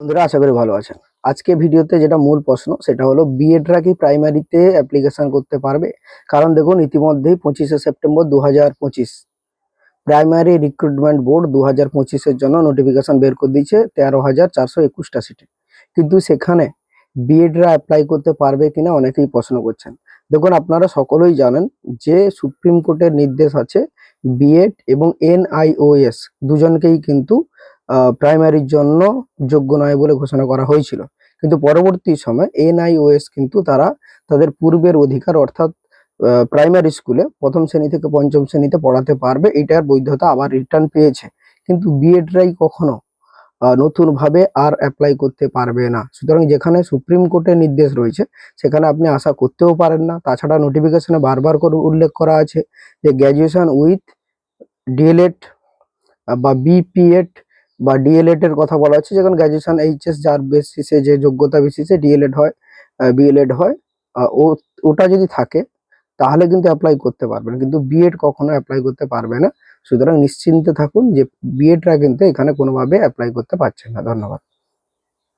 বন্ধুরা, আশা করি ভালো আছেন। আজকে ভিডিওতে যেটা মূল প্রশ্ন, সেটা হলো বিএডরা কি প্রাইমারিতে অ্যাপ্লিকেশন করতে পারবে? কারণ দেখুন, ইতিমধ্যেই পঁচিশে সেপ্টেম্বর দু হাজার পঁচিশ। প্রাইমারি রিক্রুটমেন্ট বোর্ড দু হাজার পঁচিশের জন্য নোটিফিকেশন বের করে দিয়েছে, তেরো হাজার চারশো একুশটা সিটে কিন্তু সেখানে বিএডরা অ্যাপ্লাই করতে পারবে কিনা অনেকেই প্রশ্ন করছেন। দেখুন, আপনারা সকলেই জানেন যে সুপ্রিম কোর্টের নির্দেশ আছে বিএড এবং এনআইওএস দুজনকেই কিন্তু প্রাইমারির জন্য যোগ্য নয় বলে ঘোষণা করা হয়েছিল। কিন্তু পরবর্তী সময় এনআইওএস কিন্তু তারা তাদের পূর্বের অধিকার অর্থাৎ প্রাইমারি স্কুলে প্রথম শ্রেণি থেকে পঞ্চম শ্রেণীতে পড়াতে পারবে, এটার বৈধতা আবার রিটার্ন পেয়েছে। কিন্তু বিএডরাই কখনো নতুনভাবে আর অ্যাপ্লাই করতে পারবে না। সুতরাং যেখানে সুপ্রিম কোর্টের নির্দেশ রয়েছে, সেখানে আপনি আশা করতেও পারেন না। তাছাড়া নোটিফিকেশনে বারবার করে উল্লেখ করা আছে যে graduation with D El Ed বা বিপিএড বা ডিএলএড এর কথা বলা হচ্ছে, যেখানে গ্র্যাজুয়েশন এইচএস যার বেসিসে যে যোগ্যতা বেসিসে ডিএলএড হয় বিএলএড হয় ও, ওটা যদি থাকে, তাহলে কিন্তু অ্যাপ্লাই করতে পারবেন, কিন্তু বিএড কখনো অ্যাপ্লাই করতে পারবে না। সুতরাং নিশ্চিন্তে থাকুন যে বিএডরা কিন্তু এখানে কোনোভাবে অ্যাপ্লাই করতে পারছেন না। ধন্যবাদ।